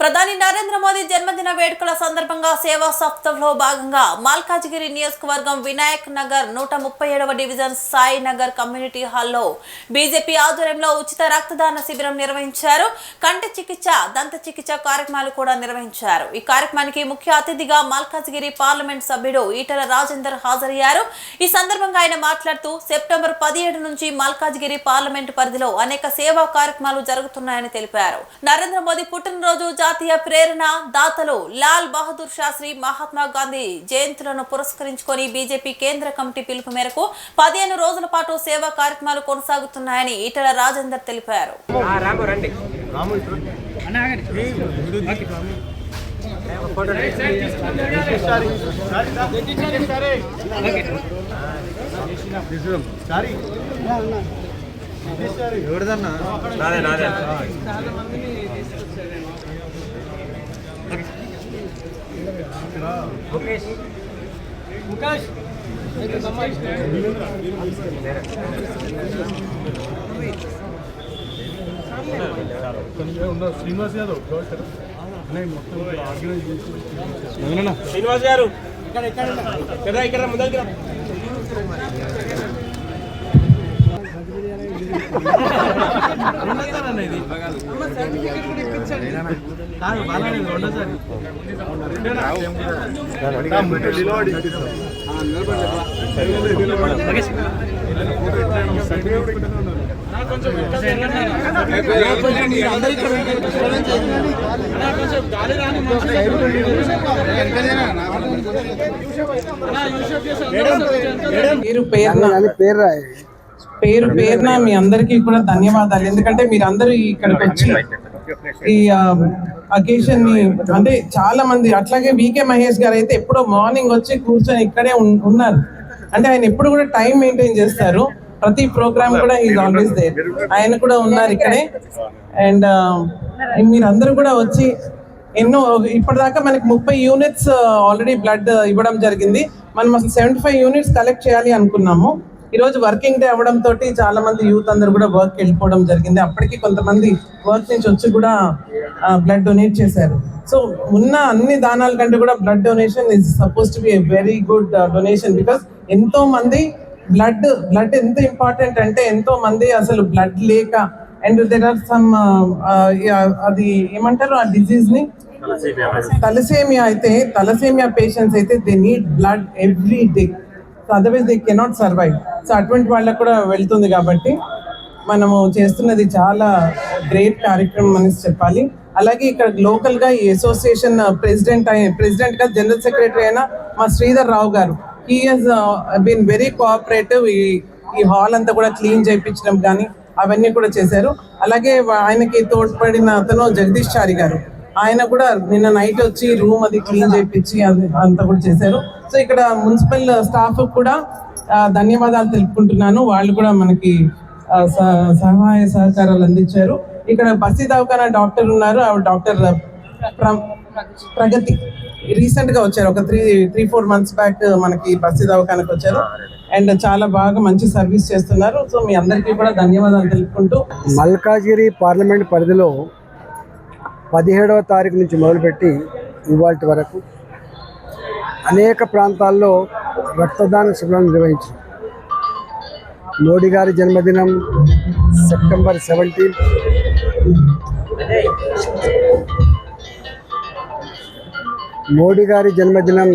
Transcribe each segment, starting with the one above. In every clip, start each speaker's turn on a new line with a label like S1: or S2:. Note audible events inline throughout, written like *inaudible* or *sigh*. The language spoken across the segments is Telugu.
S1: ప్రధాని నరేంద్ర మోదీ జన్మదిన వేడుకల సందర్భంగా సేవా సప్తంలో భాగంగా మల్కాజిగిరి నియోజకవర్గం వినాయక్ నగర్ నూట ముప్పై ఏడవ డివిజన్ సాయి నగర్ కమ్యూనిటీ హాల్లో బీజేపీ ఆధ్వర్యంలో ఉచిత రక్తదాన శిబిరం నిర్వహించారు. కంటి చికిత్స దంత చికిత్స కార్యక్రమాలు కూడా నిర్వహించారు. ఈ కార్యక్రమానికి ముఖ్య అతిథిగా మల్కాజిగిరి పార్లమెంట్ సభ్యుడు ఈటల రాజేందర్ హాజరయ్యారు. ఈ సందర్భంగా ఆయన మాట్లాడుతూ సెప్టెంబర్ పదిహేడు నుంచి మల్కాజిగిరి పార్లమెంటు పరిధిలో అనేక సేవా కార్యక్రమాలు జరుగుతున్నాయని తెలిపారు. నరేంద్ర మోదీ పుట్టినరోజు జాతీయ ప్రేరణ దాతలు లాల్ బహదూర్ శాస్త్రి మహాత్మా గాంధీ జయంతులను పురస్కరించుకొని బీజేపీ కేంద్ర కమిటీ పిలుపు మేరకు పదిహేను రోజుల పాటు సేవా కార్యక్రమాలు కొనసాగుతున్నాయని ఈటల రాజేందర్ తెలిపారు.
S2: ఆ, రాము రండి.
S3: ఎవరిదన్నా?
S2: నాదే నాదే ముఖేష్.
S3: శ్రీనివాస్ యాదవ్
S2: శ్రీనివాస్ గారు. ఇక్కడ ఇక్కడ ముందరికి *laughs* మీరు
S4: పేరు పేరున
S3: పేరు రాయి
S4: పేరు పేరున మీ అందరికీ కూడా ధన్యవాదాలు. ఎందుకంటే మీరు అందరూ ఇక్కడికి వచ్చి ఈ అకేషన్ని అంటే చాలా మంది అట్లాగే వికే మహేష్ గారు అయితే ఎప్పుడో మార్నింగ్ వచ్చి కూర్చొని ఇక్కడే ఉన్- ఉన్నారు. అంటే ఆయన ఎప్పుడు కూడా టైం మెయింటైన్ చేస్తారు. ప్రతి ప్రోగ్రామ్ కూడా ఈజ్ ఆల్వేస్ దేర్ ఆయన కూడా ఉన్నారు ఇక్కడే. అండ్ మీరు అందరూ కూడా వచ్చి ఎన్నో ఇప్పటిదాకా మనకి ముప్పై యూనిట్స్ ఆల్రెడీ బ్లడ్ ఇవ్వడం జరిగింది. మనం అసలు సెవెంటీ ఫైవ్ యూనిట్స్ కలెక్ట్ చేయాలి అనుకున్నాము. ఈ రోజు వర్కింగ్ డే అవ్వడం తోటి చాలా మంది యూత్ అందరూ కూడా వర్క్ వెళ్ళిపోవడం జరిగింది. అప్పటికి కొంతమంది వర్క్ నుంచి వచ్చి కూడా బ్లడ్ డొనేట్ చేశారు. సో ఉన్న అన్ని దానాల కంటే కూడా blood donation is suppose to be a very good donation because ఎంతో మంది బ్లడ్ బ్లడ్ ఎంత ఇంపార్టెంట్ అంటే ఎంతో మంది అసలు బ్లడ్ లేక అండ్ దెర్ ఆర్ సమ్ అది ఏమంటారు ఆ డిజీజ్ని? తలసేమియా. అయితే తలసేమియా పేషెంట్స్ అయితే they need blood every day so otherwise they cannot survive so అటువంటి వాళ్ళకు కూడా వెళ్తుంది కాబట్టి మనము చేస్తున్నది చాలా గ్రేట్ కార్యక్రమం అని చెప్పాలి. అలాగే ఇక్కడ లోకల్గా ఈ అసోసియేషన్ ప్రెసిడెంట్ అయిన ప్రెసిడెంట్గా జనరల్ సెక్రటరీ అయిన మా Sridhar Rao garu he has been very cooperative ఈ ఈ హాల్ అంతా కూడా క్లీన్ చేయించడం కానీ అవన్నీ కూడా చేశారు. అలాగే ఆయనకి తోడ్పడిన అతను జగదీష్ చారి గారు. ఆయన కూడా నిన్న నైట్ వచ్చి రూమ్ అది క్లీన్ చేయించి అది అంతా కూడా చేశారు. సో ఇక్కడ మున్సిపల్ స్టాఫ్ కూడా ధన్యవాదాలు తెలుపుకుంటున్నాను. వాళ్ళు కూడా మనకి స- సహాయ సహకారాలు అందించారు. ఇక్కడ బస్తీ దవాఖానా డాక్టర్ ఉన్నారు. ఆవిడ డాక్టర్ ప్ర- ప్రగతి. రీసెంట్గా వచ్చారు. ఒక three three four months back మనకి బస్సీ దవాఖానకు వచ్చారు. అండ్ చాలా బాగా మంచి సర్వీస్ చేస్తున్నారు. సో మీ అందరికీ కూడా ధన్యవాదాలు తెలుపుకుంటూ.
S5: మల్కాజిగిరి పార్లమెంట్ పరిధిలో పదిహేడవ తారీఖు నుంచి మొదలుపెట్టి ఇవాళ వరకు అనేక ప్రాంతాల్లో రక్తదాన శిబిరాలు నిర్వహించారు. మోడీ గారి జన్మదినం సెప్టెంబర్ సెవెంటీన్. మోడీ గారి జన్మదినం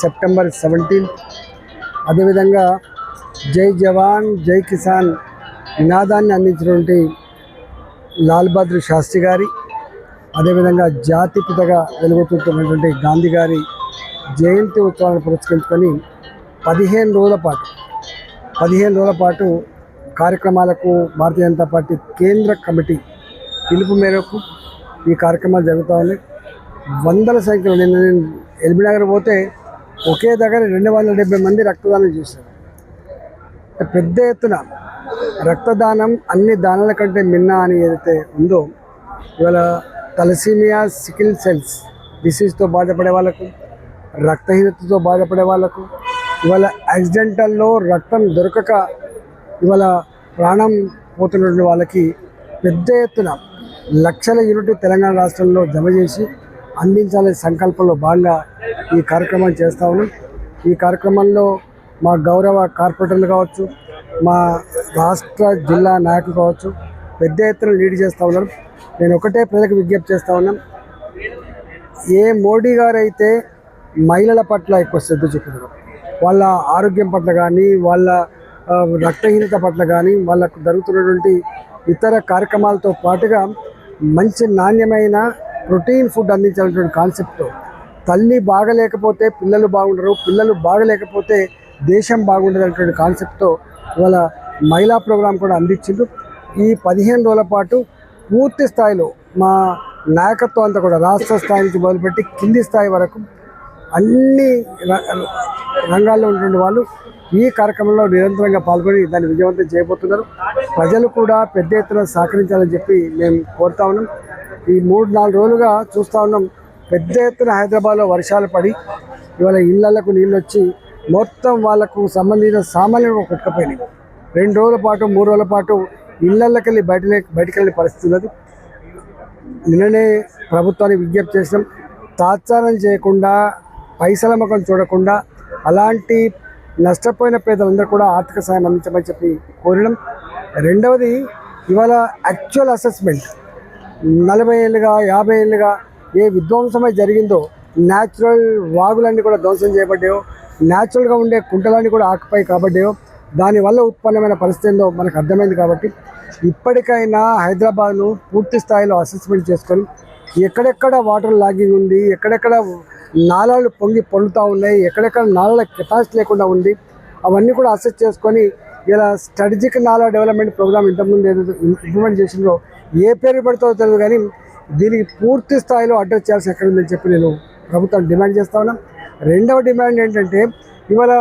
S5: సెప్టెంబర్ సెవెంటీన్. అదేవిధంగా జై జవాన్ జై కిసాన్ నినాదాన్ని అందించినటువంటి లాల్ బహదూర్ శాస్త్రి గారి అదేవిధంగా జాతిపితగా వెలుగుతున్నటువంటి గాంధీ గారి జయంతి ఉత్సవాలను పురస్కరించుకొని పదిహేను రోజుల పాటు పదిహేను రోజుల పాటు కార్యక్రమాలకు భారతీయ జనతా పార్టీ కేంద్ర కమిటీ పిలుపు మేరకు ఈ కార్యక్రమాలు జరుగుతూ ఉన్నాయి. వందల సంఖ్యలో నిన్న నేను ఎల్బీ నగర్ పోతే ఒకే దగ్గర రెండు వందల డెబ్బై మంది రక్తదానం చేశారు. పెద్ద ఎత్తున రక్తదానం అన్ని దానాల కంటే మిన్న అని ఏదైతే ఉందో ఇవాళ తలసీమియా సికిల్ సెల్స్ డిసీజ్తో బాధపడే వాళ్ళకు రక్తహీనతతో బాధపడే వాళ్ళకు ఇవాళ యాక్సిడెంటల్లో రక్తం దొరకక ఇవాళ ప్రాణం పోతున్నటువంటి వాళ్ళకి పెద్ద ఎత్తున లక్షల యూనిట్ తెలంగాణ రాష్ట్రంలో జమ చేసి అందించాలనే సంకల్పంలో భాగంగా ఈ కార్యక్రమం చేస్తా ఉన్నాం. ఈ కార్యక్రమంలో మా గౌరవ కార్పొరేటర్లు కావచ్చు మా రాష్ట్ర జిల్లా నాయకులు కావచ్చు పెద్ద ఎత్తున లీడ్ చేస్తూ ఉన్నారు. నేను ఒకటే ప్రజలకు విజ్ఞప్తి చేస్తూ ఉన్నాం. ఏ మోడీ గారు అయితే మహిళల పట్ల ఎక్కువ శ్రద్ధ చూపుతారు వాళ్ళ ఆరోగ్యం పట్ల కానీ వాళ్ళ రక్తహీనత పట్ల కానీ వాళ్ళకు జరుగుతున్నటువంటి ఇతర కార్యక్రమాలతో పాటుగా మంచి నాణ్యమైన ప్రోటీన్ ఫుడ్ అందించాలనేటువంటి కాన్సెప్ట్తో తల్లి బాగలేకపోతే పిల్లలు బాగుండరు పిల్లలు బాగలేకపోతే దేశం బాగుండదు అనేటువంటి కాన్సెప్ట్తో ఇవాళ మహిళా ప్రోగ్రాం కూడా అందించిండు ఈ పదిహేను రోజుల పాటు పూర్తి స్థాయిలో మా నాయకత్వం అంతా కూడా రాష్ట్ర స్థాయి నుంచి మొదలుపెట్టి కింది స్థాయి వరకు అన్ని ర- రంగాల్లో ఉన్నటువంటి వాళ్ళు ఈ కార్యక్రమంలో నిరంతరంగా పాల్గొని దాన్ని విజయవంతం చేయబోతున్నారు. ప్రజలు కూడా పెద్ద ఎత్తున సహకరించాలని చెప్పి మేము కోరుతా ఉన్నాం. ఈ మూడు నాలుగు రోజులుగా చూస్తూ ఉన్నాం పెద్ద ఎత్తున హైదరాబాద్లో వర్షాలు పడి ఇవాళ ఇళ్ళకు నీళ్ళు వచ్చి మొత్తం వాళ్ళకు సంబంధించిన సామాన్యులు కొట్టుకుపోయినాయి. రెండు రోజుల పాటు మూడు రోజుల పాటు ఇళ్ళకి వెళ్ళి బయట బయటకు వెళ్ళే పరిస్థితి ఉన్నది. నిన్ననే ప్రభుత్వానికి విజ్ఞప్తి చేసినాం. తాత్సారం చేయకుండా పైసల ముఖం చూడకుండా అలాంటి నష్టపోయిన పేదలందరూ కూడా ఆర్థిక సాయం అందించమని చెప్పి కోరడం రెండవది ఇవాళ యాక్చువల్ అసెస్మెంట్ నలభై ఏళ్ళుగా యాభై ఏళ్ళుగా ఏ విధ్వంసమై జరిగిందో న్యాచురల్ వాగులన్నీ కూడా ధ్వంసం చేయబడ్డాయో న్యాచురల్గా ఉండే కుంటలన్నీ కూడా ఆకుపై కాబడ్డాయో దానివల్ల ఉత్పన్నమైన పరిస్థితి ఏందో మనకు అర్థమైంది కాబట్టి ఇప్పటికైనా హైదరాబాద్ను పూర్తి స్థాయిలో అసెస్మెంట్ చేసుకొని ఎక్కడెక్కడ వాటర్ లాగింగ్ ఉంది ఎక్కడెక్కడ నాలాలు పొంగి పండుతూ ఉన్నాయి ఎక్కడెక్కడ నాళాల కెపాసిటీ లేకుండా ఉంది అవన్నీ కూడా అసెస్ చేసుకొని ఇలా స్ట్రాటజిక్ నాలా డెవలప్మెంట్ ప్రోగ్రామ్ ఇంతకుముందు ఏదైతే ఇంప్లిమెంట్ చేసిందో ఏ పేరు పెడుతుందో తెలియదు కానీ దీనికి పూర్తి స్థాయిలో అడ్రస్ చేయాల్సి ఎక్కడ ఉందని చెప్పి నేను ప్రభుత్వం డిమాండ్ చేస్తా ఉన్నాం. రెండవ డిమాండ్ ఏంటంటే ఇవాళ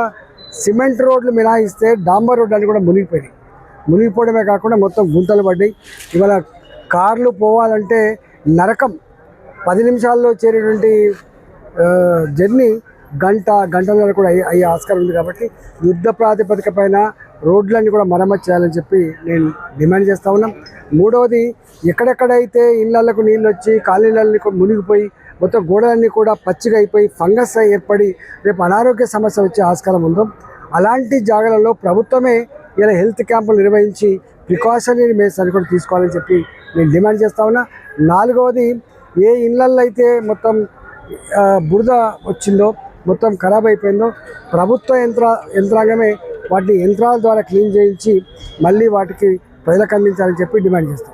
S5: సిమెంట్ రోడ్లు మినహాయిస్తే డాంబర్ రోడ్లు అని కూడా మునిగిపోయినాయి. మునిగిపోవడమే కాకుండా మొత్తం గుంతలు పడ్డాయి. ఇవాళ కార్లు పోవాలంటే నరకం. పది నిమిషాల్లో చేరేటువంటి జర్నీ గంట గంటన్నర కూడా అయ్యే ఆస్కారం ఉంది కాబట్టి యుద్ధ ప్రాతిపదిక పైన రోడ్లన్నీ కూడా మరమ్మతు చేయాలని చెప్పి నేను డిమాండ్ చేస్తా ఉన్నాం. మూడవది ఎక్కడెక్కడైతే ఇళ్ళకు నీళ్ళు వచ్చి కాలనీళ్ళని మునిగిపోయి మొత్తం గోడలన్నీ కూడా పచ్చిగా అయిపోయి ఫంగస్ అయి ఏర్పడి రేపు అనారోగ్య సమస్య వచ్చే ఆస్కారం ఉందో అలాంటి జాగాలలో ప్రభుత్వమే ఇలా హెల్త్ క్యాంపులు నిర్వహించి ప్రికాషనరీ మెజర్స్ అని కూడా తీసుకోవాలని చెప్పి నేను డిమాండ్ చేస్తా ఉన్నా. నాలుగవది ఏ ఇళ్ళల్లో అయితే మొత్తం బురద వచ్చిందో మొత్తం ఖరాబ్ అయిపోయిందో ప్రభుత్వ యంత్ర యంత్రాంగమే వాటిని యంత్రాల ద్వారా క్లీన్ చేయించి మళ్ళీ వాటికి ప్రజలకు అందించాలని చెప్పి డిమాండ్ చేస్తాం